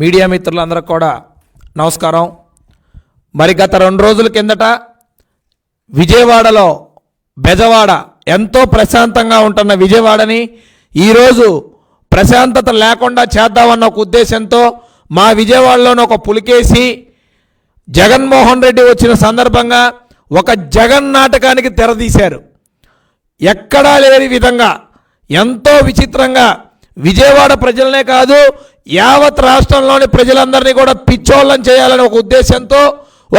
Media మిత్రులందరికీ కూడా నమస్కారం. మరి గత రెండు రోజుల కిందట విజయవాడలో బెజవాడ ఎంతో ప్రశాంతంగా ఉంటున్న విజయవాడని ఈరోజు ప్రశాంతత లేకుండా చేద్దామన్న ఒక ఉద్దేశంతో మా విజయవాడలోని ఒక పులికేసి జగన్మోహన్ రెడ్డి వచ్చిన సందర్భంగా ఒక జగన్ నాటకానికి తెరదీశారు. ఎక్కడా లేని విధంగా ఎంతో విచిత్రంగా విజయవాడ ప్రజలనే కాదు యావత్ రాష్ట్రంలోని ప్రజలందరినీ కూడా పిచ్చోళ్ళం చేయాలని ఒక ఉద్దేశంతో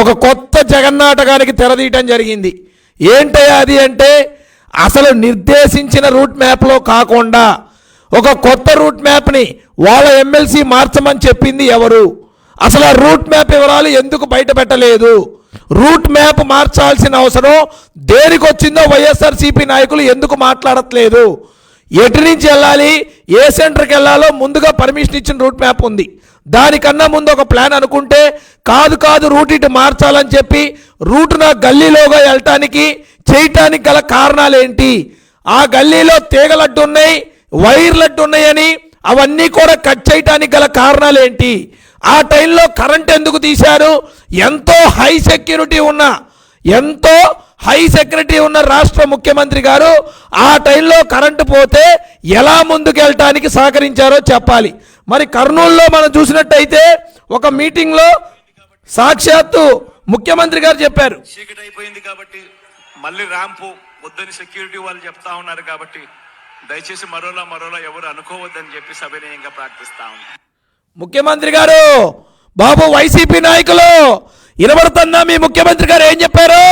ఒక కొత్త జగన్నాటకానికి తెరదీయటం జరిగింది. ఏంటయ్యా అది అంటే అసలు నిర్దేశించిన రూట్ మ్యాప్లో కాకుండా ఒక కొత్త రూట్ మ్యాప్ని వాళ్ళ ఎమ్మెల్సీ మార్చమని చెప్పింది ఎవరు? అసలు ఆ రూట్ మ్యాప్ వివరాలు ఎందుకు బయట పెట్టలేదు? రూట్ మ్యాప్ మార్చాల్సిన అవసరం దేనికి వచ్చిందో వైఎస్ఆర్సీపీ నాయకులు ఎందుకు మాట్లాడట్లేదు? ఎటు నుంచి వెళ్ళాలి? ఏ సెంటర్కి వెళ్ళాలో ముందుగా పర్మిషన్ ఇచ్చిన రూట్ మ్యాప్ ఉంది. దానికన్నా ముందు ఒక ప్లాన్ అనుకుంటే కాదు కాదు రూట్ ఇటు మార్చాలని చెప్పి రూట్ నా గల్లీలోగా వెళ్ళటానికి చేయటానికి గల కారణాలు ఏంటి ఆ గల్లీలో తీగలడ్డు ఉన్నాయి వైర్లడ్డు ఉన్నాయని అవన్నీ కూడా కట్ చేయటానికి గల కారణాలు ఏంటి ఆ టైంలో కరెంట్ ఎందుకు తీశారు? ఎంతో హై సెక్యూరిటీ ఉన్న ఎంతో హై సెక్యూరిటీ ఉన్న రాష్ట్ర ముఖ్యమంత్రి గారు ఆ టైంలో కరెంటు పోతే ఎలా ముందుకెళ్ళటానికి సహకరించారో చెప్పాలి. మరి కర్నూలులో మనం చూసినట్టయితే ఒక మీటింగ్లో సాక్షాత్తు ముఖ్యమంత్రి గారు చెప్పారు. చీకటి అయిపోయింది కాబట్టి మళ్ళీ ర్యాంపు వద్దని సెక్యూరిటీ వాళ్ళు చెప్తా ఉన్నారు కాబట్టి దయచేసి మరోలా మరోలా ఎవరు అనుకోవద్దని చెప్పి సవినయంగా ప్రార్థిస్తా ముఖ్యమంత్రి గారు బాబు వైసీపీ నాయకులు వినబడుతుందా మీ ముఖ్యమంత్రి గారు ఏం చెప్పారు?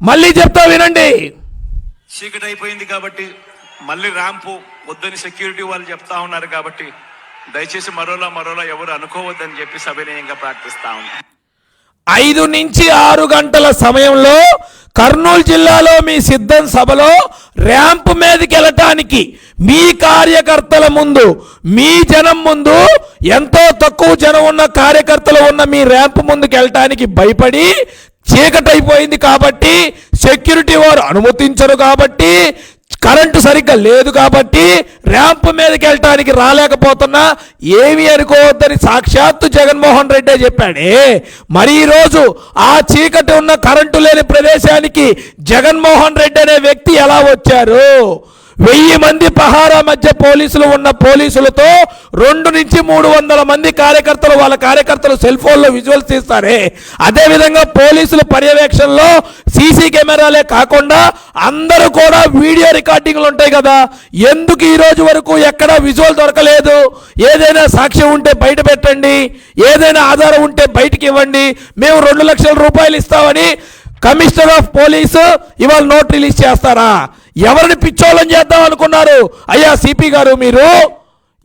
మళ్ళీ చెప్తా వినండి. చీకటి అయిపోయింది కాబట్టి మళ్ళీ ర్యాంపు వద్దని సెక్యూరిటీ వాళ్ళు చెప్తా ఉన్నారు కాబట్టి దయచేసి మరోలా మరోలా ఎవరు అనుకోవద్దని చెప్పి సవినయంగా ప్రార్థిస్తా ఉన్నాను ఐదు నుంచి ఆరు గంటల సమయంలో కర్నూలు జిల్లాలో మీ సిద్ధం సభలో ర్యాంప్ మీదకి వెళ్ళటానికి మీ కార్యకర్తల ముందు మీ జనం ముందు ఎంతో తక్కువ జనం ఉన్న కార్యకర్తలు ఉన్న మీ ర్యాంప్ ముందుకు వెళ్ళటానికి భయపడి చీకటైపోయింది కాబట్టి సెక్యూరిటీ వారు అనుమతించరు కాబట్టి కరెంటు సరిగ్గా లేదు కాబట్టి ర్యాంప్ మీదకి వెళ్ళటానికి రాలేకపోతున్నా ఏమి అనుకోవద్దని సాక్షాత్తు జగన్మోహన్ రెడ్డే చెప్పాడే. మరి ఈరోజు ఆ చీకటి ఉన్న కరెంటు లేని ప్రదేశానికి జగన్మోహన్ రెడ్డి అనే వ్యక్తి ఎలా వచ్చారు? వెయ్యి మంది పహారా మధ్య పోలీసులు ఉన్న పోలీసులతో రెండు నుంచి మూడు వందల మంది కార్యకర్తలు వాళ్ళ కార్యకర్తలు సెల్ ఫోన్లో విజువల్స్ తీస్తారే. అదేవిధంగా పోలీసుల పర్యవేక్షణలో సీసీ కెమెరాలే కాకుండా అందరూ కూడా వీడియో రికార్డింగ్లు ఉంటాయి కదా. ఎందుకు ఈ రోజు వరకు ఎక్కడ విజువల్ దొరకలేదు? ఏదైనా సాక్ష్యం ఉంటే బయట పెట్టండి. ఏదైనా ఆధారం ఉంటే బయటికి ఇవ్వండి. మేము రెండు లక్షల రూపాయలు ఇస్తామని కమిషనర్ ఆఫ్ పోలీసు ఇవాళ నోట్ రిలీజ్ చేస్తారా? ఎవరిని పిచ్చోళ్ళని చేద్దాం అనుకున్నారు? అయ్యా సిపి గారు మీరు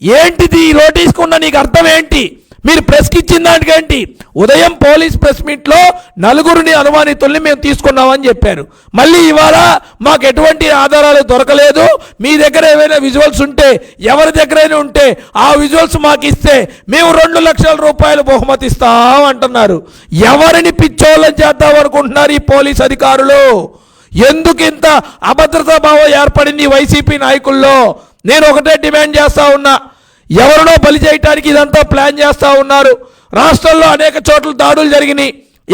ఏంటిది ఈ నోటీస్కున్న నీకు అర్థం ఏంటి? మీరు ప్రెస్కి ఇచ్చిన దానికేంటి ఉదయం పోలీస్ ప్రెస్ మీట్లో నలుగురిని అనుమానితుల్ని మేము తీసుకున్నామని చెప్పారు. మళ్ళీ ఇవాళ మాకు ఎటువంటి ఆధారాలు దొరకలేదు. మీ దగ్గర ఏమైనా విజువల్స్ ఉంటే ఎవరి దగ్గరైనా ఉంటే ఆ విజువల్స్ మాకు ఇస్తే మేము రెండు లక్షల రూపాయలు బహుమతి ఇస్తాం అంటున్నారు. ఎవరిని పిచ్చోళ్ళని చేద్దాం అనుకుంటున్నారు ఈ పోలీస్ అధికారులు? ఎందుకు ఇంత అభద్రతా భావం ఏర్పడింది వైసీపీ నాయకుల్లో? నేను ఒకటే డిమాండ్ చేస్తూ ఉన్నా. ఎవరినో బలి చేయటానికి ఇదంతా ప్లాన్ చేస్తూ ఉన్నారు. రాష్ట్రంలో అనేక చోట్ల దాడులు జరిగినాయి.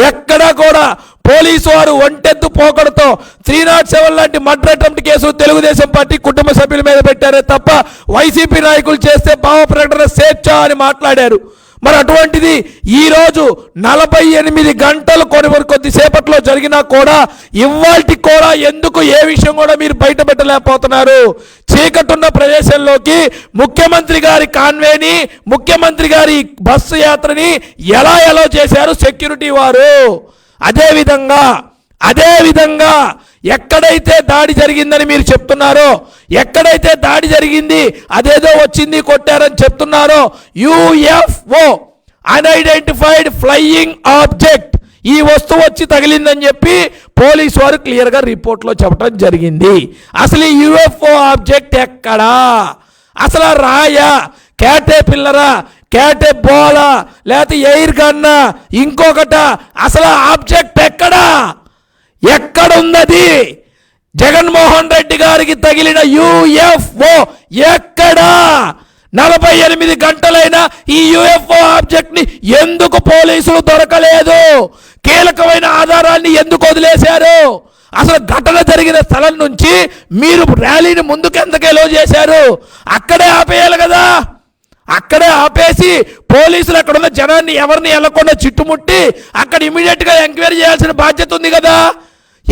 ఎక్కడా కూడా పోలీసు వారు ఒంటెత్తు పోకడతో త్రీ నాట్ సెవెన్ లాంటి murder attempt case Telugu Desam party కుటుంబ సభ్యుల మీద పెట్టారే తప్ప వైసీపీ నాయకులు చేస్తే భావ ప్రకటన స్వేచ్ఛ అని మాట్లాడారు. మరి అటువంటిది ఈరోజు నలభై ఎనిమిది గంటలు కొన్ని కొద్దిసేపట్లో జరిగినా కూడా ఇవాల్టి కూడా ఎందుకు ఏ విషయం కూడా మీరు బయట పెట్టలేకపోతున్నారు చీకటున్న ప్రదేశంలోకి ముఖ్యమంత్రి గారి కాన్వేని ముఖ్యమంత్రి గారి బస్సు యాత్రని ఎలా ఎలా చేశారు సెక్యూరిటీ వారు? అదేవిధంగా అదేవిధంగా ఎక్కడైతే దాడి జరిగిందని మీరు చెప్తున్నారో ఎక్కడైతే దాడి జరిగింది అదేదో వచ్చింది కొట్టారని చెప్తున్నారో యుఎఫ్ఓ అన్ఐడెంటిఫైడ్ ఫ్లయింగ్ ఆబ్జెక్ట్ ఈ వస్తువు వచ్చి తగిలిందని చెప్పి పోలీసు వారు క్లియర్గా రిపోర్ట్లో చెప్పడం జరిగింది. అసలు ఈ యుఎఫ్ఓ ఆబ్జెక్ట్ ఎక్కడా? అసలు రాయా క్యాటే పిల్లరా క్యాటే బోలా లేకపోతే ఎయిర్ గన్నా ఇంకొకట? అసలు ఆబ్జెక్ట్ ఎక్కడా? ఎక్కడున్నది? జగన్మోహన్ రెడ్డి గారికి తగిలిన యుఎఫ్ఓ ఎక్కడా? నలభై ఎనిమిది గంటలైన ఈ యుఎఫ్ఓ ఆబ్జెక్ట్ని ఎందుకు పోలీసులు దొరకలేదు? కీలకమైన ఆధారాన్ని ఎందుకు వదిలేశారు? అసలు ఘటన జరిగిన స్థలం నుంచి మీరు ర్యాలీని ముందుకు ఎందుకు ఎలో చేశారు? అక్కడే ఆపేయాలి కదా. అక్కడే ఆపేసి పోలీసులు అక్కడ ఉన్న జనాన్ని ఎవరిని వెళ్ళకుండా చుట్టుముట్టి అక్కడ ఇమీడియట్గా ఎంక్వైరీ చేయాల్సిన బాధ్యత ఉంది కదా.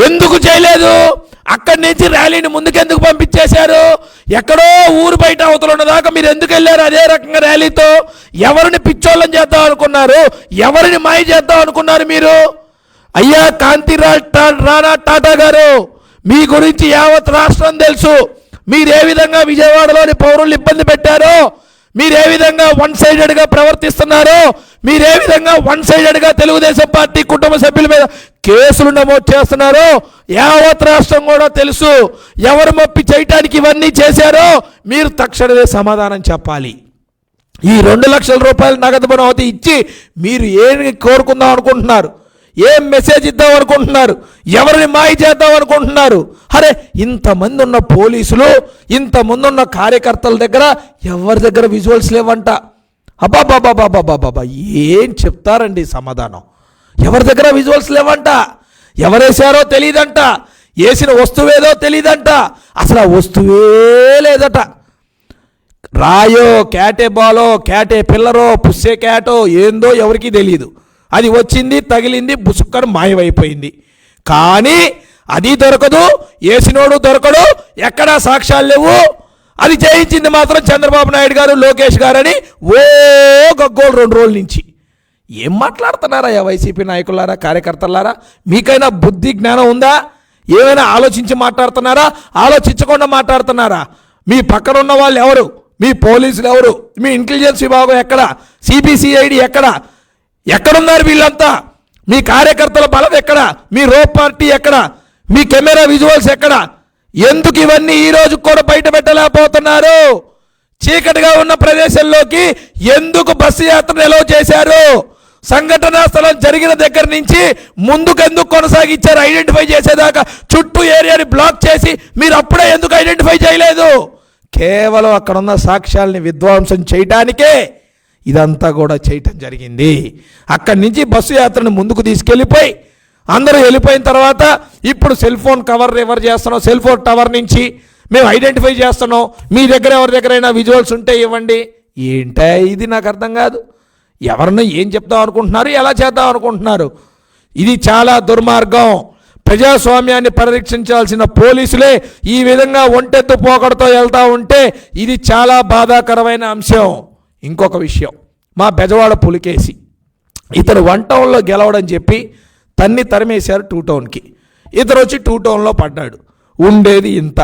ఎందుకు చేయలేదు? అక్కడి నుంచి ర్యాలీని ముందుకెందుకు పంపించేశారు? ఎక్కడో ఊరు బయట అవతల ఉన్నదాకా మీరు ఎందుకు వెళ్ళారు అదే రకంగా ర్యాలీతో? ఎవరిని పిచ్చోళ్ళని చేద్దాం అనుకున్నారు? ఎవరిని మాయ చేద్దాం అనుకున్నారు మీరు? అయ్యా కాంతిరా టా- రాణా టాటా గారు మీ గురించి యావత్ రాష్ట్రం తెలుసు. మీరు ఏ విధంగా విజయవాడలోని పౌరులు ఇబ్బంది పెట్టారో? మీరు ఏ విధంగా వన్ సైడెడ్గా ప్రవర్తిస్తున్నారో మీరు ఏ విధంగా వన్ సైడెడ్గా తెలుగుదేశం పార్టీ కుటుంబ సభ్యుల మీద కేసులు నమోదు చేస్తున్నారో యావత్ రాష్ట్రం కూడా తెలుసు. ఎవరు మప్పి చేయటానికి ఇవన్నీ చేశారో మీరు తక్షణమే సమాధానం చెప్పాలి. ఈ రెండు లక్షల రూపాయలు నగదు బహుమతి ఇచ్చి మీరు ఏమి కోరుకుందాం అనుకుంటున్నారు? ఏం మెసేజ్ ఇద్దాం అనుకుంటున్నారు? ఎవరిని మాయ చేద్దాం అనుకుంటున్నారు? అరే ఇంతమంది ఉన్న పోలీసులు ఇంతమంది ఉన్న కార్యకర్తల దగ్గర ఎవరి దగ్గర విజువల్స్ లేవంట? అబ్బాబాబాబాబాబాబా ఏం చెప్తారండి సమాధానం? ఎవరి దగ్గర విజువల్స్ లేవంట? ఎవరేసారో తెలియదంట వేసిన వస్తువేదో తెలియదంట అసలు ఆ వస్తువే లేదట. రాయో క్యాటే బాలో క్యాటే పిల్లరో పుస్సే క్యాటో ఏందో ఎవరికీ తెలియదు అది వచ్చింది తగిలింది బుసుక్కడు మాయమైపోయింది. కానీ అది దొరకదు ఏసినోడు దొరకడు ఎక్కడా సాక్ష్యాలు లేవు. అది చేయించింది మాత్రం చంద్రబాబు నాయుడు గారు లోకేష్ గారని ఓ గగ్గోలు రెండు రోజుల నుంచి. ఏం మాట్లాడుతున్నారా వైసీపీ నాయకులారా కార్యకర్తలారా? మీకైనా బుద్ధి జ్ఞానం ఉందా? ఏమైనా ఆలోచించి మాట్లాడుతున్నారా? ఆలోచించకుండా మాట్లాడుతున్నారా? మీ పక్కన ఉన్న వాళ్ళు ఎవరు? మీ పోలీసులు ఎవరు? మీ ఇంటెలిజెన్స్ విభాగం ఎక్కడ? సిబిసిఐడి ఎక్కడ? ఎక్కడున్నారు వీళ్ళంతా? మీ కార్యకర్తల బలం ఎక్కడ? మీ రో పార్టీ ఎక్కడ? మీ కెమెరా విజువల్స్ ఎక్కడ? ఎందుకు ఇవన్నీ ఈ రోజు కూడా బయట పెట్టలేకపోతున్నారు? చీకటిగా ఉన్న ప్రదేశంలోకి ఎందుకు బస్సు యాత్ర నిలవ చేశారు? సంఘటనా స్థలం జరిగిన దగ్గర నుంచి ముందుకు ఎందుకు కొనసాగించారు? ఐడెంటిఫై చేసేదాకా చుట్టూ ఏరియాని బ్లాక్ చేసి మీరు అప్పుడే ఎందుకు ఐడెంటిఫై చేయలేదు? కేవలం అక్కడున్న సాక్ష్యాల్ని విధ్వంసం చేయటానికే ఇదంతా కూడా చేయటం జరిగింది. అక్కడి నుంచి బస్సు యాత్రను ముందుకు తీసుకెళ్ళిపోయి అందరూ వెళ్ళిపోయిన తర్వాత ఇప్పుడు సెల్ ఫోన్ కవర్ రివర్ చేస్తున్నాం సెల్ ఫోన్ టవర్ నుంచి మేము ఐడెంటిఫై చేస్తున్నాం. మీ దగ్గర ఎవరి దగ్గరైనా విజువల్స్ ఉంటే ఇవ్వండి. ఏంటా ఇది నాకు అర్థం కాదు. ఎవరిని ఏం చెప్దాం అనుకుంటున్నారు ఎలా చేద్దాం అనుకుంటున్నారు? ఇది చాలా దుర్మార్గం. ప్రజాస్వామ్యాన్ని పరిరక్షించాల్సిన పోలీసులే ఈ విధంగా ఒంటెత్తు పోకడతో వెళ్తా ఉంటే ఇది చాలా బాధాకరమైన అంశం. ఇంకొక విషయం. మా బెజవాడ పులికేసి ఇతను వన్ టౌన్లో గెలవడని చెప్పి తన్ని తరిమేశారు టూ టౌన్కి. ఇతను వచ్చి టూ టౌన్లో పడ్డాడు. ఉండేది ఇంత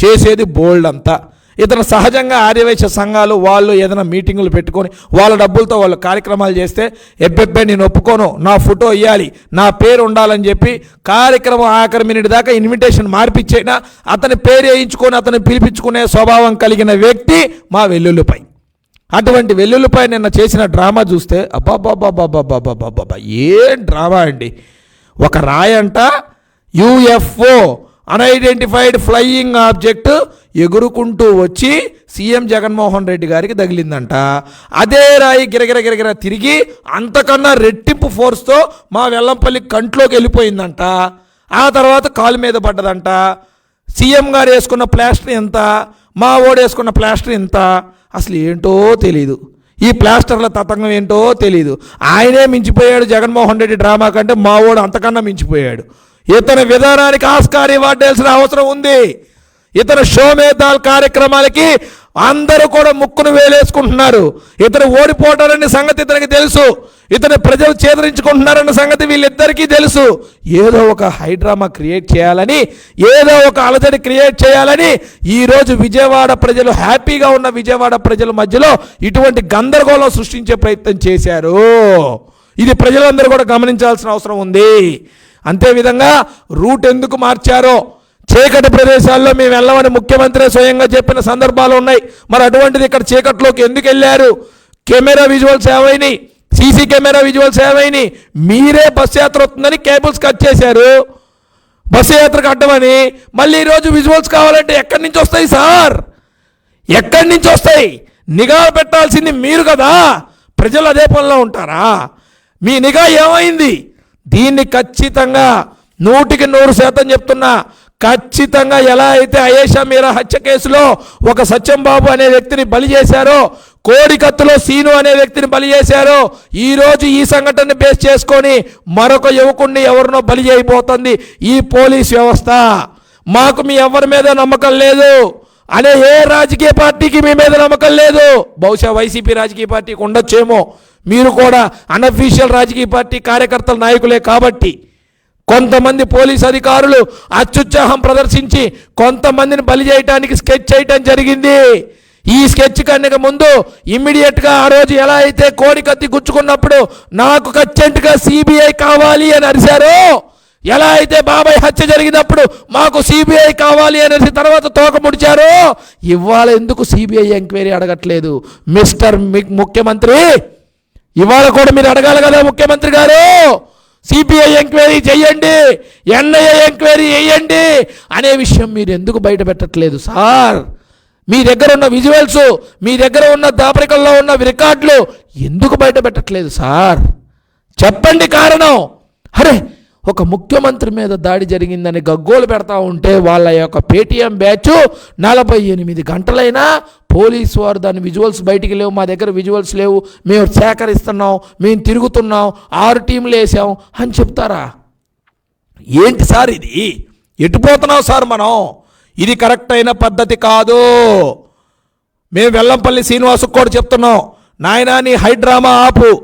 చేసేది బోల్డ్ అంతా. ఇతను సహజంగా ఆర్యవేశ సంఘాలు వాళ్ళు ఏదైనా మీటింగులు పెట్టుకొని వాళ్ళ డబ్బులతో వాళ్ళు కార్యక్రమాలు చేస్తే ఎబ్బెబ్బే నేను ఒప్పుకోను నా ఫోటో ఇవ్వాలి నా పేరు ఉండాలని చెప్పి కార్యక్రమం ఆఖరి మినిట్ దాకా ఇన్విటేషన్ మార్పిచ్చైనా అతని పేరు వేయించుకొని అతను పిలిపించుకునే స్వభావం కలిగిన వ్యక్తి మా వెల్లుల్లిపై. అటువంటి వెల్లుల్లిపై నిన్న చేసిన డ్రామా చూస్తే అబ్బాబ్బాబ్బాబ్బాబ్బాబ్బాబ్బా ఏం డ్రామా అండి? ఒక రాయంట U F O unidentified flying object ఎగురుకుంటూ వచ్చి సీఎం జగన్మోహన్ రెడ్డి గారికి తగిలిందంట. అదే రాయి గిరగిర గిరగిర తిరిగి అంతకన్నా రెట్టింపు ఫోర్స్తో మా వెల్లంపల్లి కంట్లోకి వెళ్ళిపోయిందంట. ఆ తర్వాత కాలు మీద పడ్డదంట. సీఎం గారు వేసుకున్న ప్లాస్టర్ ఎంత? మా ఓడు వేసుకున్న ప్లాస్టర్ ఎంత? అసలు ఏంటో తెలీదు. ఈ ప్లాస్టర్ల తతంగం ఏంటో తెలీదు. ఆయనే మించిపోయాడు జగన్మోహన్ రెడ్డి డ్రామా కంటే మావోడు అంతకన్నా మించిపోయాడు. ఇతని విధానానికి ఆస్కార్ ఇవ్వాల్సిన అవసరం ఉంది. ఇతను షోమేతాల్ కార్యక్రమాలకి అందరూ కూడా ముక్కును వేలేసుకుంటున్నారు. ఇతను ఓడిపోతాడనే సంగతి ఇతనికి తెలుసు. ఇతను ప్రజలు చేదరించుకుంటున్నారన్న సంగతి వీళ్ళిద్దరికీ తెలుసు. ఏదో ఒక హైడ్రామా క్రియేట్ చేయాలని ఏదో ఒక అలజడి క్రియేట్ చేయాలని ఈరోజు విజయవాడ ప్రజలు హ్యాపీగా ఉన్న విజయవాడ ప్రజల మధ్యలో ఇటువంటి గందరగోళం సృష్టించే ప్రయత్నం చేశారు. ఇది ప్రజలందరూ కూడా గమనించాల్సిన అవసరం ఉంది. అంతేవిధంగా రూట్ ఎందుకు మార్చారో చీకటి ప్రదేశాల్లో మేము వెళ్ళమని ముఖ్యమంత్రి స్వయంగా చెప్పిన సందర్భాలు ఉన్నాయి. మరి అటువంటిది ఇక్కడ చీకట్లోకి ఎందుకు వెళ్ళారు? కెమెరా విజువల్ సేవైని సీసీ కెమెరా విజువల్ సేవైని మీరే బస్సు యాత్ర వస్తుందని కేబుల్స్ కట్ చేశారు. బస్సు యాత్రకు అడ్డమని మళ్ళీ ఈరోజు విజువల్స్ కావాలంటే ఎక్కడి నుంచి వస్తాయి సార్? ఎక్కడి నుంచి వస్తాయి? నిఘా పెట్టాల్సింది మీరు కదా? ప్రజలు అదే పనిలో ఉంటారా? మీ నిఘా ఏమైంది? దీన్ని ఖచ్చితంగా నూటికి నూరు శాతం చెప్తున్నా. ఖచ్చితంగా ఎలా అయితే అయేషా మీరా హత్య కేసులో ఒక సత్యం బాబు అనే వ్యక్తిని బలి చేశారో కోడికత్తులో సీను అనే వ్యక్తిని బలి చేశారో ఈరోజు ఈ సంఘటనని బేస్ చేసుకొని మరొక యువకుడిని ఎవరినో బలి చేయబోతుంది ఈ పోలీస్ వ్యవస్థ. మాకు మీ ఎవరి మీద నమ్మకం లేదు. అనే ఏ రాజకీయ పార్టీకి మీ మీద నమ్మకం లేదు. బహుశా వైసీపీ రాజకీయ పార్టీకి ఉండొచ్చేమో. మీరు కూడా అనఫీషియల్ రాజకీయ పార్టీ కార్యకర్తల నాయకులే కాబట్టి. కొంతమంది పోలీస్ అధికారులు అత్యుత్సాహం ప్రదర్శించి కొంతమందిని బలి చేయటానికి స్కెచ్ చేయటం జరిగింది. ఈ స్కెచ్ కన్నా ముందు ఇమ్మీడియట్గా ఆ రోజు ఎలా అయితే కోడి కత్తి గుచ్చుకున్నప్పుడు నాకు ఖచ్చితంగా సిబిఐ కావాలి అని అరిశారో ఎలా అయితే బాబాయ్ హత్య జరిగినప్పుడు మాకు సిబిఐ కావాలి అనేసి తర్వాత తోక ముడిచారో ఇవాళ ఎందుకు సిబిఐ ఎంక్వైరీ అడగట్లేదు? మిస్టర్ మి- ముఖ్యమంత్రి ఇవాళ కూడా మీరు అడగాలి కదా ముఖ్యమంత్రి గారు? సిబిఐ ఎంక్వైరీ చేయండి ఎన్ఐఏ ఎంక్వైరీ చేయండి అనే విషయం మీరు ఎందుకు బయట పెట్టట్లేదు సార్? మీ దగ్గర ఉన్న విజువల్స్ మీ దగ్గర ఉన్న దాపరికల్లో ఉన్న రికార్డులు ఎందుకు బయట పెట్టట్లేదు సార్? చెప్పండి కారణం. అరే ఒక ముఖ్యమంత్రి మీద దాడి జరిగిందని గగ్గోలు పెడతా ఉంటే వాళ్ళ యొక్క పేటీఎం బ్యాచ్ నలభై ఎనిమిది గంటలైనా పోలీసు వారు దాని విజువల్స్ బయటికి లేవు మా దగ్గర విజువల్స్ లేవు. మేము సేకరిస్తున్నాం మేము తిరుగుతున్నాం ఆరు టీంలు వేసాం అని చెప్తారా? ఏంటి సార్ ఇది? ఎటుపోతున్నాం సార్ మనం? ఇది కరెక్ట్ అయిన పద్ధతి కాదు. మేము వెల్లంపల్లి శ్రీనివాసుకు కూడా చెప్తున్నాం నాయనా నీ హైడ్రామా ఆపు.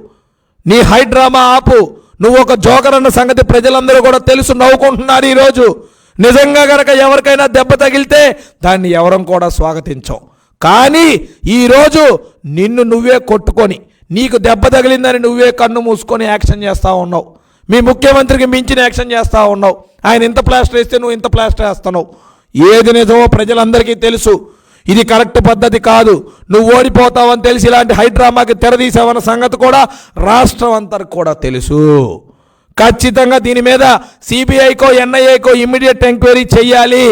నీ హైడ్రామా ఆపు. నువ్వు ఒక జోకర్ అన్న సంగతి ప్రజలందరూ కూడా తెలుసు నవ్వుకుంటున్నారు ఈరోజు. నిజంగా గనక ఎవరికైనా దెబ్బ తగిలితే దాన్ని ఎవరం కూడా స్వాగతించం. కానీ ఈరోజు నిన్ను నువ్వే కొట్టుకొని నీకు దెబ్బ తగిలిందని నువ్వే కన్ను మూసుకొని యాక్షన్ చేస్తూ ఉన్నావు. మీ ముఖ్యమంత్రికి మించిన యాక్షన్ చేస్తూ ఉన్నావు. ఆయన ఇంత ప్లాస్టర్ వేస్తే నువ్వు ఇంత ప్లాస్టర్ వేస్తున్నావు. ఏది నిజమో ప్రజలందరికీ తెలుసు. ఇది కరెక్ట్ పద్ధతి కాదు. నువ్వు ఓడిపోతావని తెలిసి ఇలాంటి హైడ్రామాకి తెరదీసావన్న సంగతి కూడా రాష్ట్రం అంతా కూడా తెలుసు. ఖచ్చితంగా దీని మీద సిబిఐకో ఎన్ఐఏకో ఇమ్మీడియట్ ఎంక్వైరీ చేయాలి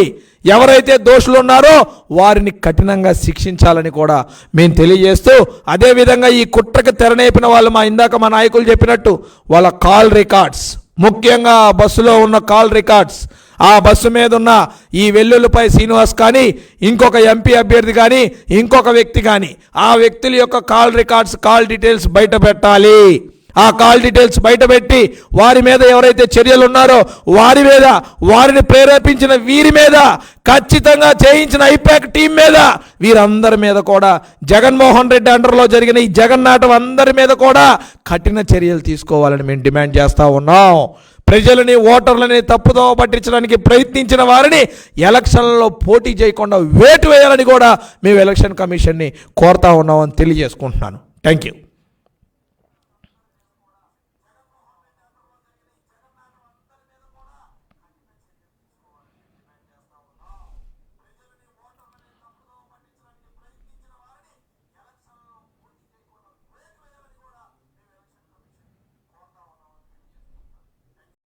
ఎవరైతే దోషులు ఉన్నారో వారిని కఠినంగా శిక్షించాలని కూడా మేము తెలియజేస్తూ అదేవిధంగా ఈ కుట్రకు తెరనేపిన వాళ్ళు మా ఇందాక మా నాయకులు చెప్పినట్టు వాళ్ళ కాల్ రికార్డ్స్ ముఖ్యంగా బస్సులో ఉన్న కాల్ రికార్డ్స్ ఆ బస్సు మీద ఉన్న ఈ వెల్లుల్లిపై శ్రీనివాస్ కానీ ఇంకొక ఎంపీ అభ్యర్థి కానీ ఇంకొక వ్యక్తి కానీ ఆ వ్యక్తుల యొక్క కాల్ రికార్డ్స్ కాల్ డీటెయిల్స్ బయట పెట్టాలి. ఆ కాల్ డీటెయిల్స్ బయటపెట్టి వారి మీద ఎవరైతే చర్యలు ఉన్నారో వారి మీద వారిని ప్రేరేపించిన వీరి మీద ఖచ్చితంగా చేయించిన ఐపాక్ టీం మీద వీరందరి మీద కూడా జగన్మోహన్ రెడ్డి అండర్లో జరిగిన ఈ జగన్నాటం అందరి మీద కూడా కఠిన చర్యలు తీసుకోవాలని మేము డిమాండ్ చేస్తూ ఉన్నాం. ప్రజలని ఓటర్లని తప్పుదోవ పట్టించడానికి ప్రయత్నించిన వారిని ఎలక్షన్లలో పోటీ చేయకుండా వేటు వేయాలని కూడా మేము ఎలక్షన్ కమిషన్ని కోరుతా ఉన్నామని తెలియజేసుకుంటున్నాను. Thank you